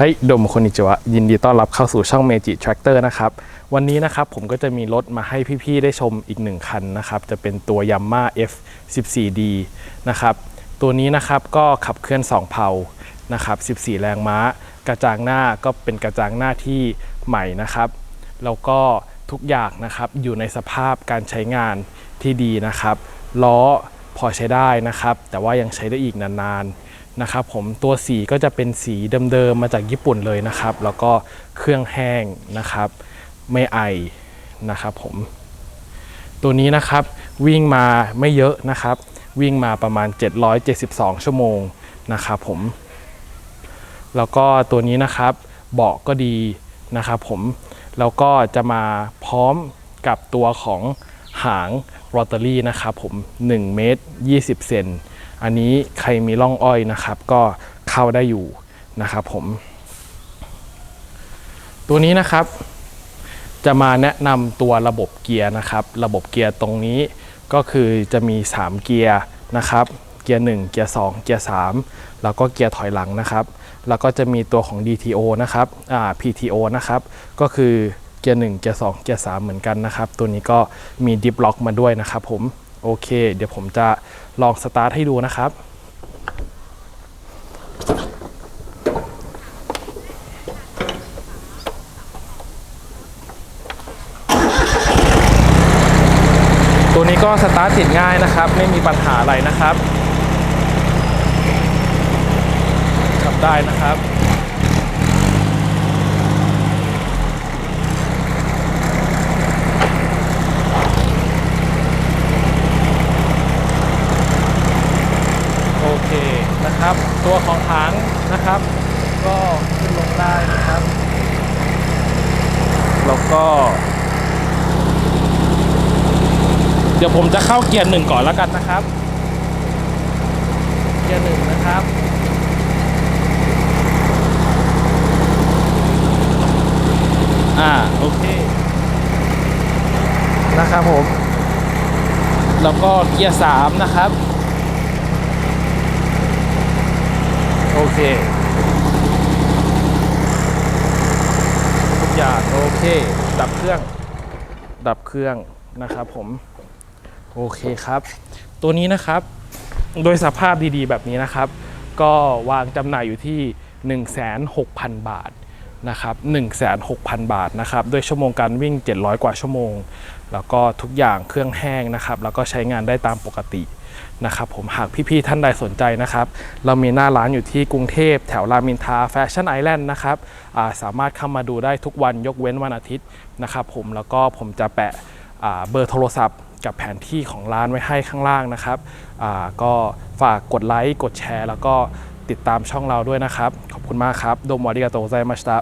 เฮ้ยดมคนนิจวะ ยินดีต้อนรับเข้าสู่ช่อง Meiji Tractor นะครับ วันนี้นะครับผมก็จะมีรถมาให้พี่ ๆ ได้ชมอีกหนึ่งคันนะครับ จะเป็นตัว Yamaha F14D นะครับ ตัวนี้นะครับก็ขับเคลื่อน 2 เพานะครับ 14 แรงม้า กระจังหน้าก็เป็นกระจังหน้าที่ใหม่นะครับ แล้วก็ทุกอย่างนะครับอยู่ในสภาพการใช้งานที่ดีนะครับ ล้อพอใช้ได้นะครับ แต่ว่ายังใช้ได้อีกนานๆ นะครับผมตัวสีก็จะเป็นสีเดิมๆมาจากญี่ปุ่นเลยนะครับ แล้วก็เครื่องแห้งนะครับ ไม่ไอนะครับผม ตัวนี้นะครับวิ่งมาไม่เยอะนะครับ วิ่งมาประมาณ 772 ชั่วโมงนะครับผม แล้วก็ตัวนี้นะครับเบาะก็ดีนะครับผม แล้วก็จะมาพร้อมกับตัวของหางรอตเตอรี่นะครับผม1เมตร20 เซน อันนี้ใครมีร่องอ้อยนะครับ ก็เข้าได้อยู่นะครับผม ตัวนี้นะครับ จะมาแนะนำตัวระบบเกียร์นะครับ ระบบเกียร์ตรงนี้ก็คือจะมี 3 เกียร์นะครับ เกียร์ 1 เกียร์ 2 เกียร์ 3 แล้วก็เกียร์ถอยหลังนะครับ แล้วก็จะมีตัวของ DTO นะครับอ่า PTO นะครับ ก็คือเกียร์ 1 เกียร์ 2 เกียร์ 3 เหมือนกันนะครับ ตัวนี้ก็มีดิฟล็อกมาด้วยนะครับผม โอเค เดี๋ยวผมจะลองสตาร์ทให้ดูนะครับตัวนี้ก็สตาร์ทติดง่ายนะครับ ไม่มีปัญหาอะไรนะครับขับได้นะครับ โอเค นะครับ ตัวของหางนะครับ ก็ขึ้นลงได้นะครับ แล้วก็ เดี๋ยวผมจะเข้าเกียร์หนึ่งก่อนแล้วกันนะครับ เกียร์หนึ่งนะครับอ่าโอเคนะครับผม แล้วก็เกียร์สามนะครับ โอ เค ทุกอย่างโอเค ดับเครื่อง ดับเครื่องนะครับผม โอเคครับ ตัวนี้นะครับ โดยสภาพดีๆ แบบนี้นะครับ ก็วางจำหน่ายอยู่ที่ 16,000บาท นะครับ16,000 บาทนะครับด้วยชั่วโมงการวิ่ง 700 กว่าชั่วโมง แล้วก็ทุกอย่างเครื่องแห้งนะครับ แล้วก็ใช้งานได้ตามปกตินะครับผมหากพี่ๆท่านใดสนใจนะครับ เรามีหน้าร้านอยู่ที่กรุงเทพแถวรามอินทราแฟชั่นไอแลนด์นะครับาสามารถเข้ามาดูได้ทุกวันยกเว้นวันอาทิตย์นะครับผมแล้วก็ผมจะแปะเบอร์โทรศัพท์กับแผนที่ของร้านไว้ให้ข้างล่างนะครับก็ฝากกดไลค์กดแชร์ แล้วก็ ติดตามช่องเราด้วยนะครับ ขอบคุณมากครับ โดมวาริกาโตไซมาสตะ